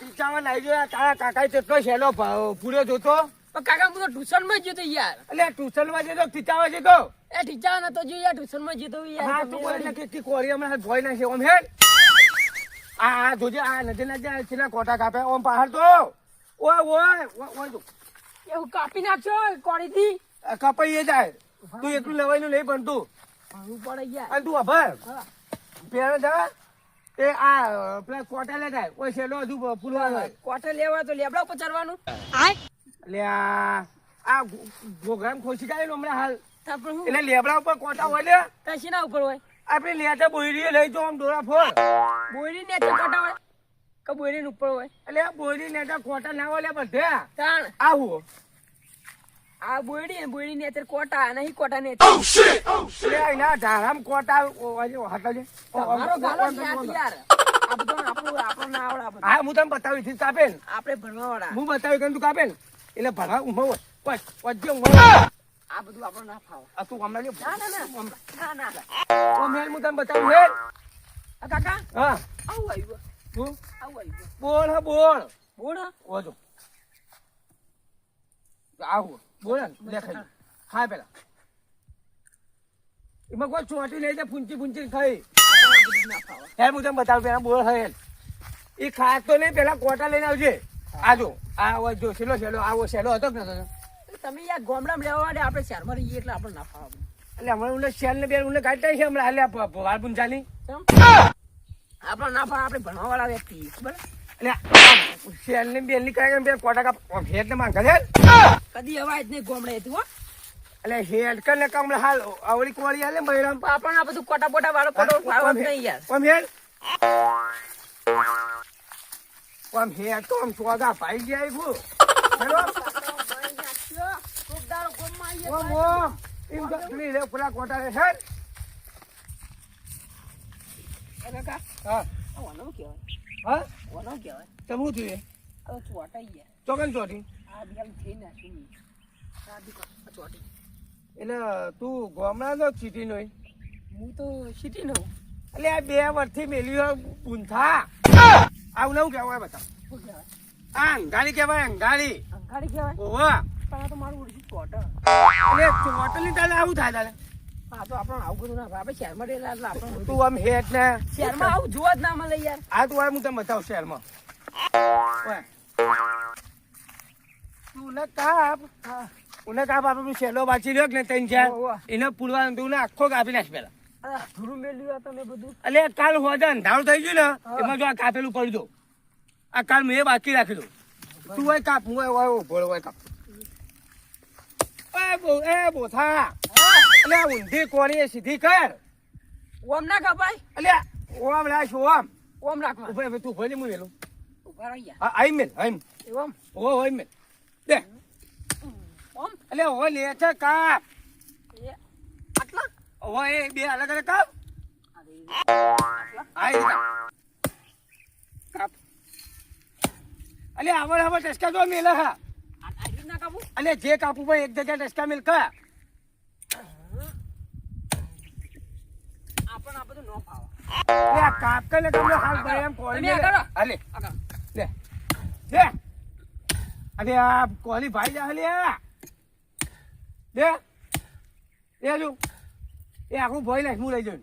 ખીચામાં નાઈ ગયો તારા કાકા તેટલો સહેલો પૂર્યો જોતો. કાકા હું તો ટ્યુશનમાં જતો યાર. એટલે ટ્યુશનમાં જતો ખીચાવા જતો? એ ટીચા નતો જો યાર ટ્યુશનમાં જતો યાર. હા તું બોલે કે કી કોરી હમણાં ભોય નાખે ઓમ હેડ. આ આ જોજે આ નજે નજે છેલા કોટા કાપે ઓમ પહાડ તો. ઓય ઓય ઓય ઓય એ હું કાપી નાખજો કોરી થી કપાઈ એ જાય. તું એકલું લેવાયનું નહીં પણ તું. પડે યાર. અને તું અભર પેરે જા. તે આ પેલા કોટા લે જાય ઓય છેલ્લો હજુ હોય કોટે લેવા તો લેબડા ઉપર ચડવાનું. એટલે આ આ પ્રોગ્રામ ખોસી કાઢેલો હમણાં હાલ. એટલે લેબડા ઉપર કોટા હોય ને તસી ના ઉપર હોય. આપણે લેતા બોયરી લઈ જો આમ દોરા ફોડ બોયરી ને કોટા હોય. કે બોયરી ઉપર હોય. એટલે આ બોયરી લેતા કોટા ના હોય બધે. તાણ. આવું આ બોયડી ને બોયડી ને અત્યારે કોટા નહીં કોટા ને ના એના ધારામ કોટા હટાવજે મારો ગાલો યાર. આ બધું આપણું આપણું ના આવડે આ બધું. હા હું તમને બતાવી છું કાપે ને. આપણે ભણવા વાળા હું બતાવી કે તું કાપે ને. એટલે ભણવા બસ વચ્ચે આ! બધું આપણને ના ફાવે. આ તું હમણાં લ્યો. ના ના ના. ના ના ઓ મેલ હું તમને બતાવું હે આ કાકા? હા. આવું આવ્યું. હું આવું આવ્યું. બોલ હા બોલ. બોલ હા. ઓજો. આવું. બોલ ને દેખાય ખાય પેલા. એમાં કોઈ ચોટી નહીં ફૂંચી પૂંચી ખાઈ હે હું તમને બતાવું પેલા બોલ હે એ ખાસ તો નહીં પેલા કોટા લઈને આવજે. આજો આ જો છેલ્લો છેલ્લો આવો છેલ્લો હતો કે નતો? તમે યાર ગામડામાં લેવા માટે આપણે શહેરમાં રહીએ એટલે આપણે ના ફાવે એટલે હમણાં ઉલે શેલ ને બે ઉલે કાઢતા છે હમણાં. હાલે ભવાલ પુંજાની કેમ? આપણને ના આપણે ભણવા વાળા વ્યક્તિ ખબર? એટલે ને બેનની કાઢે બે કોટા કાપ હેડ ને માંગે છે? કદી અવાજ નહીં ગોમડે હતું હો. એટલે હેડ કર ને કામ હાલ આવડી કોળી હાલે આપણને આ બધું કોટા બોટા વાળો કોટો જ નહીં યાર. આમ હેડ આમ હેડ તો આમ ચોગા ભાઈ ગયા આવું હેલો ઓમ ઓમ. એમ તો પેલી કોટા રે હેડ કા હા ઓનો કહેવાય હા? ઓનો કહેવાય તમે જોઈએ? હવે ચોટાઈ ગયા. ચોકન ચોટી. આ બિયાલ થઈ આ દીકરો ચોટી. એટલે તું ગામડા નો ચીટી નો હું તો સિટી નો એટલે આ બે વર્ષથી મેલ્યું પૂંથા આવું નવું કહેવાય બતા શું કહેવાય? આ અંગારી કહેવાય અંગારી. અંગાડી કહેવાય? ઓવા પણ આ તો મારું ઓળખી ચોટ એટલે હોટલ તાલે આવું થાય તાલે આ તો આપણને આવું બધું ના આપણે શહેરમાં રહેલા એટલે આપણને તું આમ હેઠ ને. શહેરમાં આવું જોવા જ ના મળે યાર. આ તું હું તને બતાવું શહેરમાં. તું ને કાપ. ઉને કાપ આપણે શેલો બાચી રહ્યો ને ત્રણ ચાર એને પૂરવાનું તું આખો કાપી નાખ પેલા કાલ હોજે અંધારું થઈ ગયું ને એમાં જો આ કાપેલું પડી દો. આ કાલ મેં બાકી રાખી દઉં. તું હોય કાપ હું હોય હોય કાપ. એ બો એ બોથા આ ઊંધી કોણી સીધી કર. ઓમ ના કપાય અલે ઓમ રાખ ઓમ. ઓમ રાખ ભાઈ ઉભે તું ભલે મુ મેલું ઊભા રહી ગયા. હા આઈ મેલ આઈ ઓમ. ઓ હોય મેલ. દે. ઓમ. અલે હો લે છે કાપ આટલા? હો એ બે અલગ અલગ કાપ. આઈ કાપ. અલે આવડ આવડ ટસકા જો મેલા હા. આ ના કાપું. અને જે કાપુ ભાઈ એક જગ્યા ટસકા મેલ કા આપણને આ બધું ન ફાવે લે કાપ કે ને તમને હાલ ભાઈ એમ કોલી. હાલે લે. લે. અરે આ કોલી ભાઈ જા લે લે. લે જો. એ આખું ભાઈ નાખ હું લઈ જઉં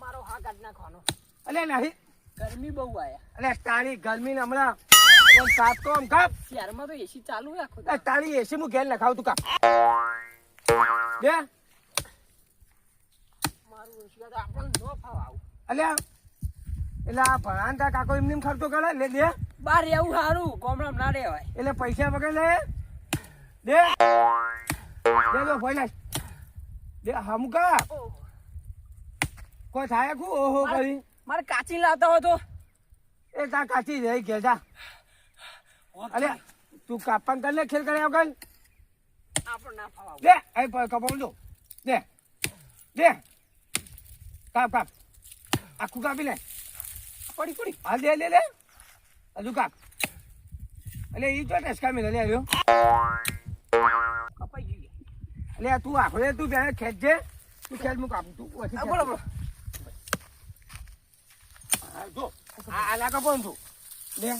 મારો હા કાઢ નાખવાનો. અલે નહીં. ગરમી બહુ આયા. અલે તારી ગરમી ને હમણાં આમ સાફ તો આમ કાપ. શહેરમાં તો એસી ચાલુ આખો તારી એસી હું ઘેર નખાવ તું કાપ. લે. મારું આપણને ન ફાવ આવું. અલ્યા એટલે આ ભણાન તા કાકો એમને એમ ખર્ચો કરે? લે દે. બાર એવું સારું ગામડામાં ના રહેવાય. એટલે પૈસા વગર લે. દે. દે જો ભાઈ દે હમકા ઓહ, કોઈ થાય કુ ઓહો કરી મારે કાચી લાવતા હોય તો. એ તા કાચી જઈ ગયા જા. અલ્યા તું કાપણ કર લે ખેલ કરે વગર આપણ ના ફાવે. દે એ કપાવું દો દે. દે. કાપ કાપ. આખું કાપી લે. પડી પડી. હા લે લે લે હજુ કાપ એટલે એ તો ટસકા મિલે લે આવ્યો. કપાઈ ગયું. એટલે તું આખરે તું ત્યાં ખેંચજે. તું ખેંચ હું કાપું તું આ બોલો બોલો. જો. આ લાગા પણ તું લે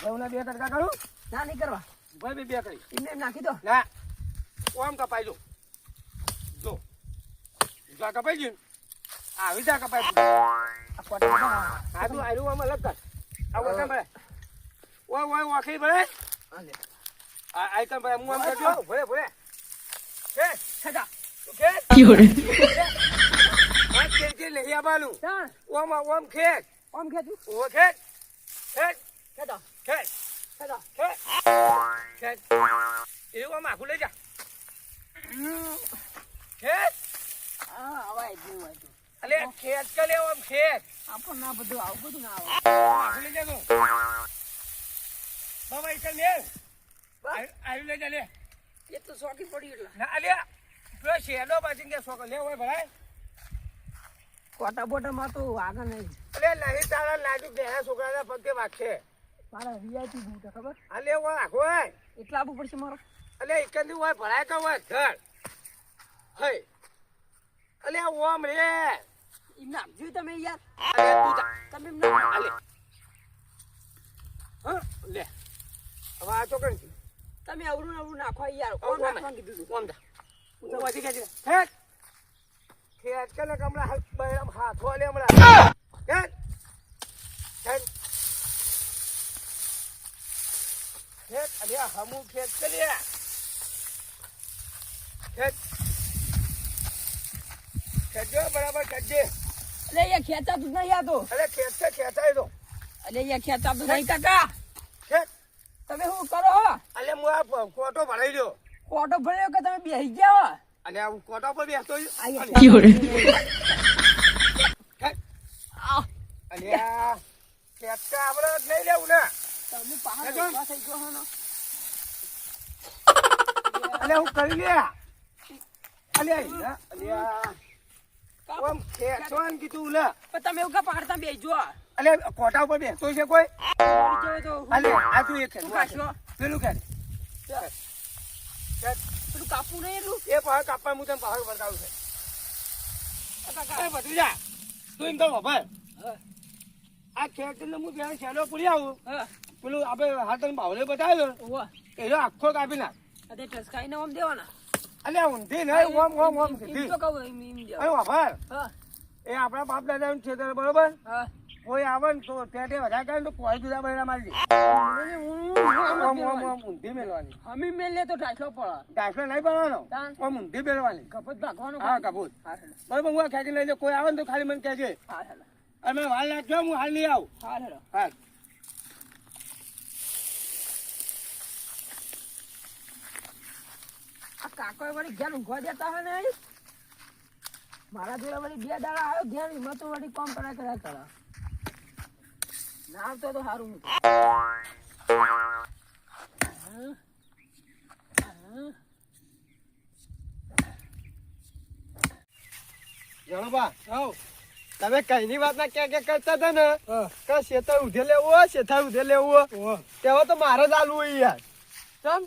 ઘઉંના બે કટકા કરું? ના નહીં કરવા. ભાઈ બી બે કરી. એમને એમ નાખી દો. ના. ઓમ કપાઈ જો. જો કપાઈ ગયું. આવી જા કપાઈ ગયું. આ કોટા આ તું આયરું આમ અલગ કર આ વખત ભરે ઓય ઓય વાખી ભરે આ આ આઈ કર ભરે હું આમ કરજો. ભરે ભલે કે સજા કે? આ કે કે લઈ ચાલ. ઓમ ઓમ ખેત આમ ખેંચું. ઓ ખેત ખેત ખેંચો. ખેત ખેંચો. ખેત એ આમ આખું લઈ જા. ખેત હા, આવાય જેવું તો. અલે ખેત કે લે આમ ખેત આપણને ના બધું આવું બધું ના આવે. લઈ જા બાબા ઈ લે આયુ લઈ જા લે. એ તો શોખી પડી એટલે ના અલ્યા પેલો શેડો પાછી કે શોખ. લે હોય ભરાય કોટા બોટામાં તો આગળ નહીં. અલે નહીં તારા લાજુ બેહા છોકરાના પગે વાગશે. મારા વીઆઈપી બૂટ ખબર? અલે હોય આખો એટલા આપવું પડશે મારો? અલે એકંદી હોય ભરાય કે હોય ઘર. હય. અલે ઓમ રે. એમ નાખજો તમે યાર? અરે તું તમે એમ આલે હા? લે. હવે આ તો કણ તમે અવરું અવરું નાખો યાર. કોણ નાખવાનું કીધું તું? જા? હું તો વાજી ખેંચી ઠેક ખેંચ કે ને કમળા હાથ બહેરામ હાથો લે હમણાં. ઠેક ખેંચ અલે આ હમુ ખેત કે લે ખેંચ બરાબર ખેંચજે અલે યાર ખેંચાતું જ નહીં આતો અરે ખેંચે ખેંચ ખેંચાય તો. અલે ખેંચા ખેંચાતું નહીં કાકા તમે શું કરો હો? અલે હું આ કોટો ભરાઈ દો કોટો ભરાયો કે તમે બેસી ગયા હો? અને આ હું કોટો પર બેસતો ખેંચ. અલે આ આપણે નહીં લેવું ને. તમે પહાડ થઈ ગયો હો. અલે હું કરી લે. અલે અલે ઓમ ખેંચવાનું કીધું લે. પણ તમે એવું કા પાડતા બેસજો અલે કોટા ઉપર બેસતો છે કોઈ? તો અલે આ તું એક ખેંચ, શું હું આ કાઢશો? ખેંચ. પેલું ખેંચ. ખેંચ. પેલું કાપવું નહીં એટલું એ પહાડ કાપવા હું તને પહાડ બતાવું છે બધું જા. તું એમ તો આ ખેડ ખેંચીને હું ત્યાં શેડો પૂરી આવું. હા. પેલું આપણે તને બાવલે બતાવ્યો. એનો આખો કાપી નાખ. આ તે ટસકાઈને ઓમ દેવાના. અલે ઊંધી નહીં ઓમ ઓમ ઓમ સીધી. તો કહું અરે વાપર એ આપણા બાપ દાદા છે બરોબર? હા. કોઈ આવે ને તો ત્યાં તે વધારે કરે ને તો કોઈ જુદા બહેરા મારી ઊંધી મેળવાની. હમી મેલે તો ટાઈટલો પડે દાખલો નહીં પડવાનો. ઓમ ઊંધી મેળવાની. કપૂત ભાગવાનો હા કપૂત. બરોબર હું ખેંચી લઈ કોઈ આવે ને તો ખાલી મને કહેજે. હા હેલો. અને મેં નાખજો હું હાલ લઈ આવું. હા હેલો. હા આ કાકો વળી ઘેર ઊંઘવા દેતા હોય ને મારા જોડે વળી બે દાડા આવ્યો ઘેર એમાં તો વળી કોમ કરા કર્યા કરા. ના આવતો તો સારું હું. જણોબા તમે કઈની વાત ના ક્યાં ક્યાં કરતા હતા ને? કે શેતર ઉધે લેવું હોય શેતા ઉધે લેવું હોય? તેવો તો મારે જ આલવું હોય યાર. ચમ?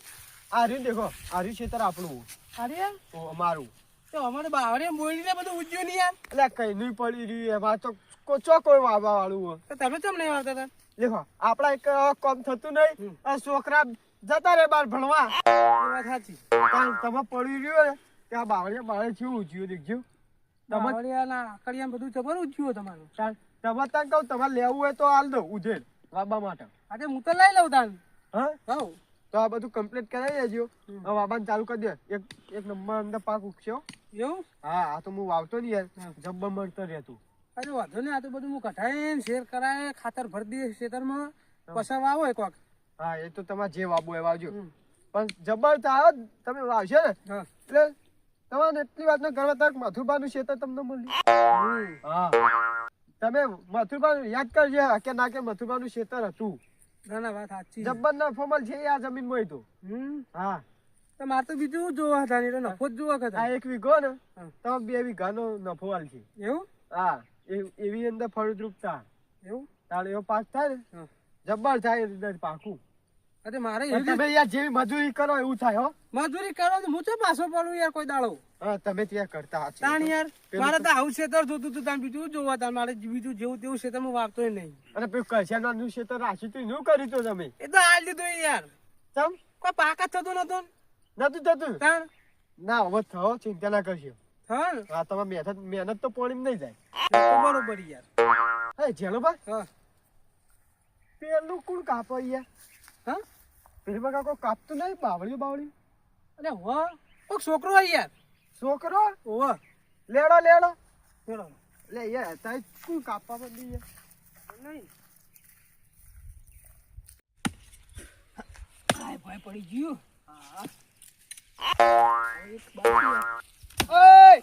આર્યું દેખો આર્યું શેતર આપણું. અરે ઓ, અમારું. તો અમારે બાવરે બોલીને બધું ઉજ્યું નહીં યાર એટલે નહીં પડી રહ્યું એમાં. તો કોચો કોઈ વાવવા વાળું તો તમે કેમ નહીં વાવતા હતા? દેખો આપડા એક કોમ થતું નહીં. આ છોકરા જતા રે બાર ભણવા. સાચી. તમે પડી રહ્યું ને ત્યાં બાવળિયા બાવળે છે ઉજ્યું દેખજો. બાવળિયાના આકડિયા બધું જબર ઉજ્યું તમારું. તમે ત્યાં કહું તમારે લેવું હોય તો હાલ દો ઉજેર વાબા માટે. આજે હું તો લઈ લઉં તાન. હા? કહું તો આ બધું કમ્પ્લીટ કરાવી દેજો. હવે વાબાને ચાલુ કરી દે. એક એક નંબર અંદર પાક ઉગશે એવું? હા આ તો હું વાવતો નહીં યાર. જબ્બા મળતો રહેતું અરે વાંધો નહીં આ તો બધું હું કઢાઈને શેર કરાય ખાતર ભરી દઈએ ખેતરમાં. પછી વાવો એક વખત. હા એ તો તમારે જે વાવો એ વાવજો. પણ જબ્બર થાય તમે વાવશો ને? એટલે તમારે એટલી વાત ગર્વ તક મથુરબાનું શેતર તમને મળ્યું. હા. તમે મથુરબાનું યાદ કરજો કે ના કે મથુરબાનું શેતર હતું. ના ના વાત સાચી છે. ફોમલ છે આ જમીનમાં તો. હા. તો મારે તો બીજું જોવા હતા તો નફો જ જોવા આ હતા એક વીઘો ને હા. બે વીઘાનો નફો હાલ છે. એવું? હા એ- એવી અંદર ફળદ્રુપતા. એવું? તારે એવો પાક થાય ને જબ્બર થાય પાકું. અરે મારે તમે યાર જેવી મજૂરી કરો એવું થાય હો. મજૂરી કરો તો હું તો પાછો પડું યાર કોઈ દાડો? હા તમે ત્યાં કરતા હશો. તાણ યાર મારે તો આવું ક્ષેત્ર જોતું હતું તાણ બીજું જોવા તાણ મારે બીજું જેવું તેવું ક્ષેત્ર હું વાપતો નહીં. અને પેલું કશાનું નું ક્ષેત્ર રાશી તું શું કર્યું તું તમે. એ તો આ લીધું યાર. તમ કોઈ પાક થતો નતો નતું થતું? તાણ? ના હવે થયો ચિંતા ના કરશો. હા તમે મહેનત મહેનત તો પોણી નહીં જાય. બરોબર યાર. હે જેલો બા હા. પેલું કોણ કાપો યાર? હા? પેલી કાકો કોઈ કાપતું નહીં? બાવળ્યું બાવળ્યું? અરે હો કોક છોકરો હોય યાર. છોકરો? ઓવા લેડો લેડો. લેડો. લે યાર તાઈ કોણ કાપવા પડી યાર નહીં. હાય ભાઈ પડી ગયું. ઓય!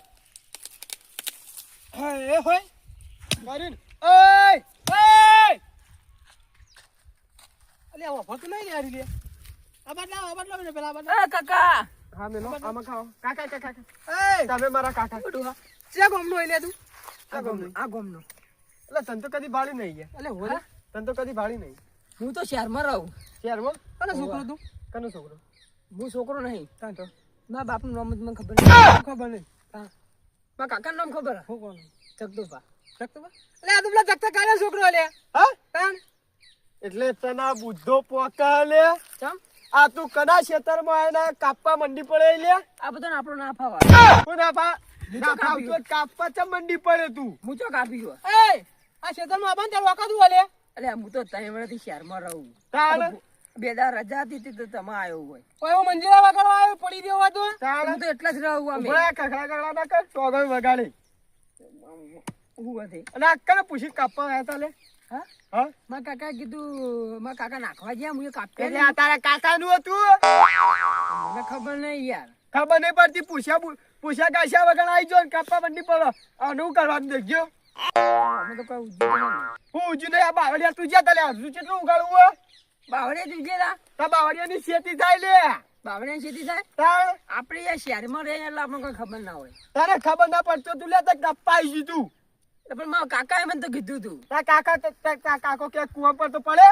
હા એ હોય. મારીન. ઓય! ઓય! અલે આવો નહીં યાર લે. કાકા હા મેલો. આમાં ખાઓ. કાકા કાકા એ તમે મારા કાકા. ચા ગમનો હોય લે તું. આ ગમનું. આ ગોમનો. એટલે તને તો કદી ભાળી નહીં ગયા અલે હોરા તને તો કદી ભાળી નહીં. હું તો શહેરમાં રહું. શહેરમાં? કને છોકરો તું? કનો છોકરો? હું છોકરો નહીં. તાણ તો. મારા બાપનું નામ મને ખબર નહીં. ખબર નહીં. મારા કાકાનું નામ ખબર હું? કોણ જગદુભા. જગતો અલે આ તો પેલા જગતા કાળા છોકરો લે. હા? એટલે તના બુદ્ધો પોકા લે ચમ? આ તું કના ખેતરમાં એના કાપવા મંડી પડે લે. આ બધો આપણો ના ફાવા. હું ના પા ના કાપી ફાવતો જ કાપવા ચમ મંડી પડે તું. હું તો કાપી ગયો એ આ ખેતરમાં આબાન તાર વાકાતું અલે અલે હું તો ત્રણ વર્ષથી શહેરમાં રહું. બે રજા હતી તે તમે આવ્યો હોય. કોઈ મંજીરા વાગડવા આવ્યો? પડી દેવો હું તો એટલા જ રહું અમે. ઉભરા કખડા કખડા ના કર વગાડે. હું હતી અને આ પૂછી કાપવા આવ્યા તા લે? હા? કાકા કીધું માં કાકા નાખવા ગયા હું એ કાપ્યા એટલે તારા કાકા નું હતું? મને ખબર નહીં યાર. ખબર નહીં પડતી પૂછ્યા પૂછ્યા કાશ્યા વગર આવી જો કાપવા મંડી પડો. આનું કરવાનું દેખજો અમે તો કઈ હું ઉજુ નહીં આ બાવળિયા તું જ્યાં તલે હજુ કેટલું ઉગાડવું હો? બાવળે જુજે તા તા બાવળિયાની ખેતી થાય લે. બાવળે ખેતી થાય? આપણે શહેરમાં રહીએ એટલે આપણને કોઈ ખબર ના હોય. તારે ખબર ના પડતો તું લે તો કપ્પા આવી તું પણ મારા કાકાએ મને તો કીધું તું. તારા કાકા તો- કાકો કે કુવા પર તો પડે?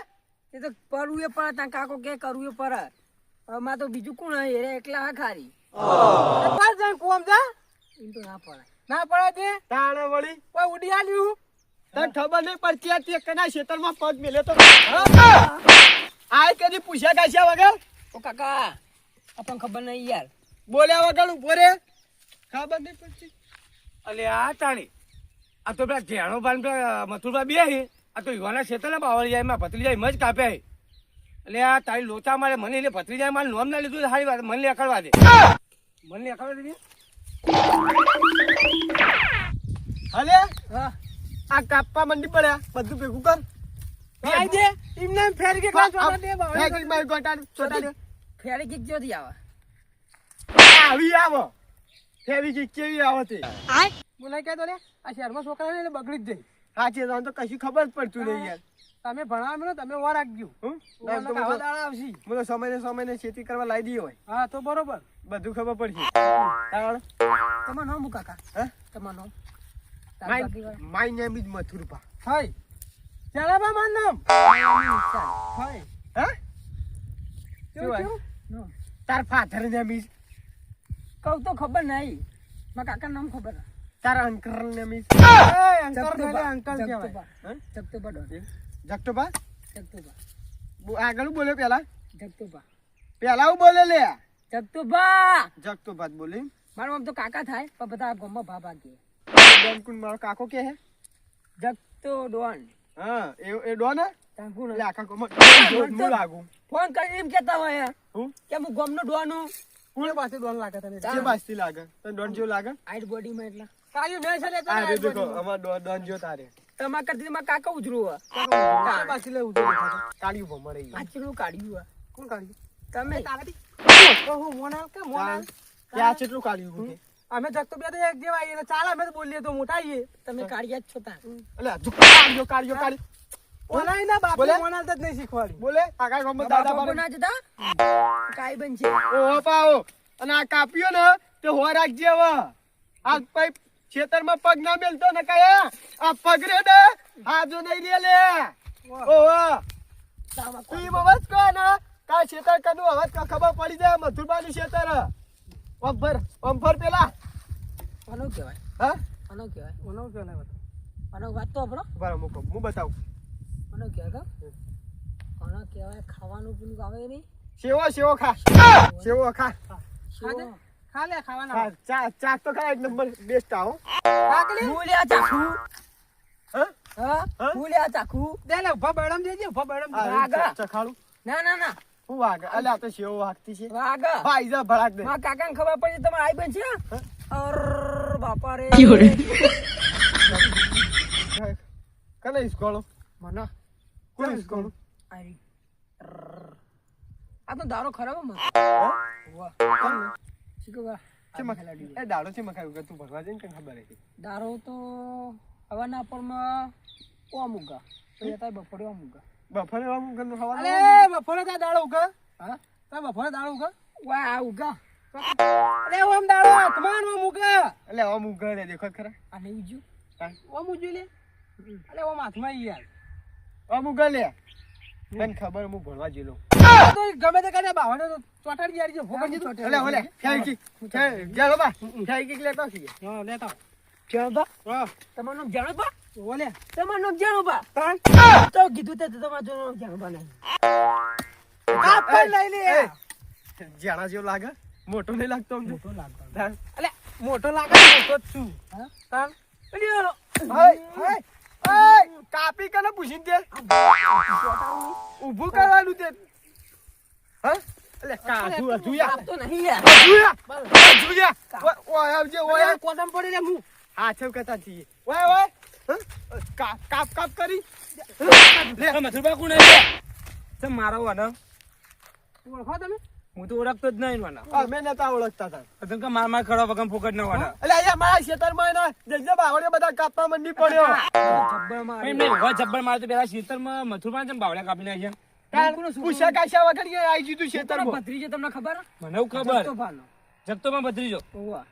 એ તો કરવું એ પડે ત્યાં કાકો કે કરવું એ પડે અમાર તો બીજું કોણ હે રે એકલા હા ખારી. પાર જાય કુવામ જા. એમ તો ના પડે. ના પડે તે? તાણે વળી? કોઈ ઉડી આલ્યું? તને ખબર નહીં પડતી આ તે કના ખેતરમાં પગ મેલે તો આ કદી પૂછ્યા કાશ્યા વગર? ઓ કાકા આપણને ખબર નહીં યાર. બોલ્યા વગર ઊભો રે. ખબર નહીં પડતી. અલે આ તાણી. આ તો પેલા ઘેણો ભાન પેલા મથુરભાઈ બે હે આ તો યુવાના છે બાવળી જાય એમાં ભત્રીજા એમ જ કાપે એટલે આ તારી લોચા મારે મને એટલે ભત્રી જાય મારે નોમ ના લીધું સારી વાત મને લેખડવા દે. મને લેખડવા દે હલે? હા. આ કાપવા મંડી પડ્યા. બધું ભેગું કર. એમને એમ ફેર કે કાં છોડા દે બાવળી ફેંકી મારી ગોટા છોડા દે. ફેરે કીક જોતી આવે. આવી આવો. ફેરી કે કેવી આવે તે? મને કે તો લે? આ શહેરમાં છોકરા ને બગડી જ જાય. સાચી તને તો કશું ખબર જ પડતું નહીં યાર. તમે ભણાવો ને તમે વાર રાખજો. હું? ઓલા તો સમય ને સમય ને ખેતી કરવા લાવી દી હોય. હા તો બરોબર. બધું ખબર પડશે. તમારું નામ કાકા? હે? તમારું નામ? માય નેમ ઇઝ મથુરપા હાય ચાલા બા માર નામ. હાય હે? તાર ફાધર નેમ ઇઝ કહું તો ખબર નહીં. મારા કાકા નામ ખબર હે. તાર અંકલ ઇઝ એ! અંકલ. પેલે અંકલ કહેવાય? જગતુભા ડોન. જગતોબા જગતુભા. બો- આગળ બોલ્યો પેલા? જગતુભા. પેલા હું બોલે લે જગતુભા. જગતોબા જ બોલી મારું આમ તો કાકા થાય પણ બધા ગામમાં ભા ભાગીએ ડોન મારો કાકો કે હે? જગતો ડોન. હા એ એ ડોન હે? એટલે હે? આખા કોમાં હું લાગુ. ફોન કરી એમ કેતા હોય હું કે હું ગામનો ડોન હું. કોણ પાસે ડોન લાગે તને? જે બાજથી લાગે. તને ડોન જેવું લાગે? આઈટ બોડીમાં એટલા. કાયું મેં છે ને આ દેખો અમાર ડોન ડોન જો તારે. તમારા કરતી તમારા કાકા ઉજરું હોય. કાકા પાસે લે ઊભો કાળિયું ભમરે આ ચેટલું કાઢ્યું કોણ કાઢ્યું તમે તો હું મોનાલ કે મોનાલ? ત્યાં કેટલું કાળિયું અમે જગતો બે એક જેવા આવીએ ને ચાલ અમે તો બોલીએ તો મોટા આવીએ તમે કાઢ્યા જ છો તાર. એટલે હજુ કાઢ્યો કાળિયો કાળિયો મોનાલ ના બાપ બોલે? મોનાલ તો જ નહીં શીખવાડી બોલે? ગામમાં દાદા બાપા ના જતા કાઈ બન છે પાઓ અને આ કાપ્યો ને તે હો રાખજે હવે. આ પઈ ખેતરમાં પગ ના મેલતો ને કયા આ પગ રે ને હાજો નહીં લે લે ઓહો. તું બસ કહો ને કા શેતર કનું હવે ક- ખબર પડી જાય મથુરબાનું શેતર ઓમફર ઓમફર પેલા. અનો કહેવાય. હા? આનો કહેવાય. ઓનો કહેવાય આનો વાત તો આપણો. બરાબર મૂકો. હું બતાવું. આનો કહેવાય આનો કહેવાય ખાવાનું પીનું આવે નહીં. સેવો સેવો ખા. સેવો. ખા. શેવો. ખા લે ખાવાના ખા ચા તો ખા એક નંબર બેસ્ટ આવો હું. લ્યા ચાખુ. હા? હા? હા? હું ચાખુ. દે લે ઊભા બળમ દેજે ઊભા બળમ આ ચખાડું ના ના ના. હું વાગે અલ્યા આ તો સેવો વાગતી છે. વાગ ભાઈ જા ભડાક દે. મારા કાકાને ખબર પડી તમારે આઈ બન છે? અર બાપા રે. કને ઇસ્કોળો મને. કોણ ઇસ્કોળો આઈ. આ તો દારો ખરાબ હે મને. વાહ શીખવા એ દાડો છે મખાયું કે તું ભગવા જઈને કઈ ખબર હતી. દારો તો હવાના પરમાં ઓમુગા તો એ તાય બપોરે ઓમુગા બફરે આમ કનું અલે હવાનું બપોરે તા દાડો ઉગા? હા? તા બપોરે દાડો ઉગા? વાહ આ ઉગા. અલે ઓમ દાડો ઓમ ઉગા. એટલે આમ ઉઘાડે ને દેખો ખરા. આ નહીં ઉજ્યું ઓમ ઉજ્યું લે? અલે ઓમ હાથમાં યાર. આમ લે. મને ખબર હું ભણવા જેલો. ગમે જેવો લાગે મોટો નહીં લાગતો મોટો લાગે મોટો કાપી કને પૂછીને દે ઊભું કરવાનું તે. હા? એટલે કાઢું અજુયા આપતો નહીં યાર. અજુયા અજુયા ઓય, ઓય આવજે ઓય ઓય પડી લે હું? હા છે કહેતા છીએ. ઓય ઓય કાપ કાપ કાપ કરી. લે. મથુરબા કોણ છે તે મારો વાના ઓળખો તમે? હું તો ઓળખતો જ નહીં વાનો અમે નતા ઓળખતા તા અતન કે માર માર ખડો વગમ ફોકટ ન વાનો એટલે અહીંયા મારા ખેતરમાં એના જજ્જા બાવળે બધા કાપવા મંડી પડ્યો. જબ્બરમાં એમ નહીં જબ્બર મારે તો પેલા શીતળમાં મથુરબા જેમ બાવળા કાપી નાખ્યા તાણ પૂછ્યા કાશ્યા વગર કે આવી જીતું તમારો ખેતરમાં. ભત્રીજો તમને ખબર? મને એવું ખબર. જગતોમાં ભત્રીજો.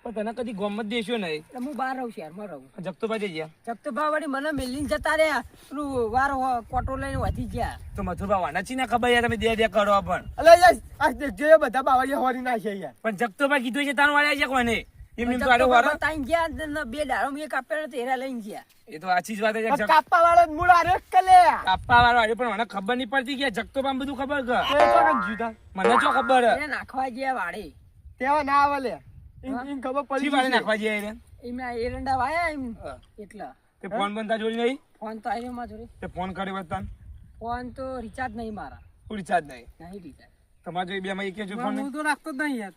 પણ તને કદી ગોમ દેશો નહીં. હું બહાર રહું રહું. જગતોબા જઈ ગયા. જગતોભા વળી મને મેલીને જતા રહ્યા. પેલું વાર કોટો લઈને વધી ગયા. તો મથુરબા વાના ચી ના ખબર યાર તમે દે દે કરો પણ. યાર આ બધા બાવળિયા હોરી યાર. પણ જગતોબા કીધું છે તારું વાળા છે કોને? એમ એમ તો આડો વારો. જગતોભા ગયા બે દાડો મેં કાપ્યા તેરા લઈને ગયા. એ તો આછી જ વાત છે પણ વાળો મૂળ આરે કલે કાપવા વાળો આડો પણ મને ખબર નહીં પડતી કે જગતોબા બધું ખબર કે એ તો કઈ જુદા. મને ચો ખબર એને નાખવા ગયા વાડે તેવા ના આવે લે ઈન ખબર પડી વાળે નાખવા જઈએ એને? એમના એરંડા વાયા એમ એટલા. તે ફોન બનતા જોઈ નહીં? ફોન તો માં જોડે. તે ફોન કર્યો બતાન ફોન તો રિચાર્જ નહીં મારા. રિચાર્જ નહીં? નહીં રિચાર્જ તમારે જો બે માં એક જો ફોન હું તો રાખતો જ નહીં યાર.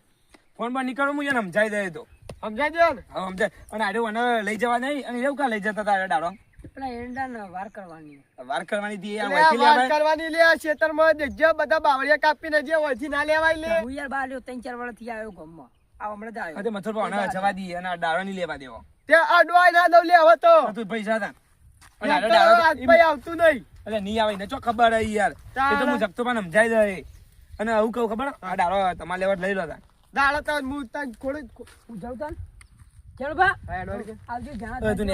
ફોન પર નીકળો હું એને સમજાઈ દે તો સમજાય દે ને? હવે સમજાય. અને આડે મને લઈ જવા નહીં અને એવું કા લઈ જતા તારે ડાળો પેલા વાર કરવાની. વાર કરવાની આ આ લે આ દેખજો બધા બાવળિયા કાપીને જે હોયથી ના લેવાય લે. હું યાર બાર લ્યો ત્રણ ચાર વર્ષથી આવ્યો ગામમાં. આ હમણાં જ આવ્યો. મથુર જવા દઈએ અને આ ડાળો લેવા દેવો. તે અડવાય ના દઉં લે હવે તો. તું પૈસા અને તો ડાળો ભાઈ આવતું નહીં. એટલે નહીં આવે ને ચો ખબર હે યાર. એ તો હું જગતો પણ સમજાઈ દે અને આવું કહું ખબર? આ ડાળો તમારે લેવા લઈ લો તા તો હું તને ખોડી બા. આવજો જ્યાં તું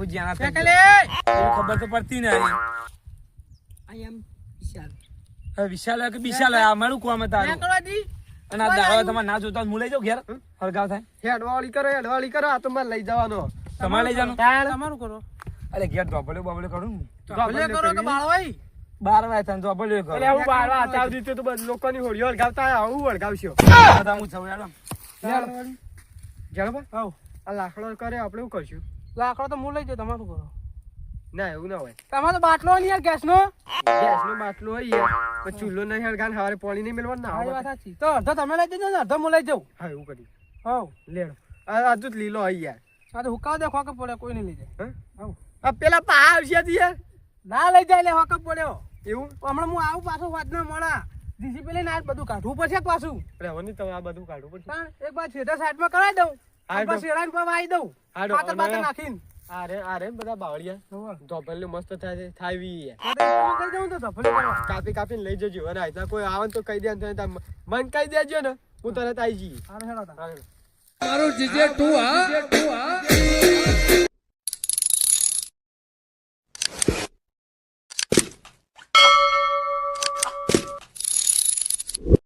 હું જ્યાં ખબર તો પડતી આઈ એમ વિશાલ. હવે વિશાલ કે વિશાલ આ મારું કોમ તારું. અને આ દાડો તમારે ના જોતા હું લઈ જાઉં ઘેર? હળગાવ થાય. હેડવાળી કરો હેડવાળી કરો આ તો મારે લઈ જવાનો. તમારે લઈ જવાનું? તમારું કરો. અરે ઘેર ધોપડ્યો બોપડ્યો કરું ને. કરો કે બાળવાઈ બાર વાગે થાય ને ધોપડ્યો કરું. એટલે હું બાર વાર આવતી રીતે તો બધા લોકોની હોળીઓ હળગાવતા આવું હળગાવશો બધા હું સૌ યાર. જાણો બા? હાઉ આ લાકડો કરે આપણે કરશું? લાકડો તો હું લઈ જાઉં તમારું કરો. ના એવું ના હોય. તમારો બાટલો ને યાર ગેસનો? ગેસનો બાટલો હોય યાર. પણ ચૂલો નહીં હળગાન સવારે પાણી નહીં મેળવાનું ના આવે સાચી. તો અડધો તમે લઈ જજો ને અડધો હું લઈ જાઉં. હા એવું કરી. હવ. લેડો. આ જ તો લીલો હોય યાર. આ તો હુકાવ દે ખોકે પડે કોઈ નહીં લઈ જાય. હં? પેલા પા આવશે યાર. ના લઈ જાય લે હોકપ પડ્યો. એવું? હમણાં હું આવું પાછો વાત ના મળા. ડિસિપ્લિન ના બધું કાઢવું પડશે પાછું. રહેવાની તમે આ બધું કાઢવું પડશે. એક બાર છેટા સાઈડમાં કરાવી દઉં. શેરાન પર વાઈ દઉં. હાડો, પાતર પાતર નાખીને. અરે આરે બધા બાવળિયા. ધોપેલું મસ્ત થાય છે થાય વી યાર આ તો એવું કરી દઉં તો કાપી કાપીને લઈ જજો. અને આયતા કોઈ આવે તો કહી દે મન કહી દેજો ને હું તરત આવી જઈએ. મારું જીજે હા? હા.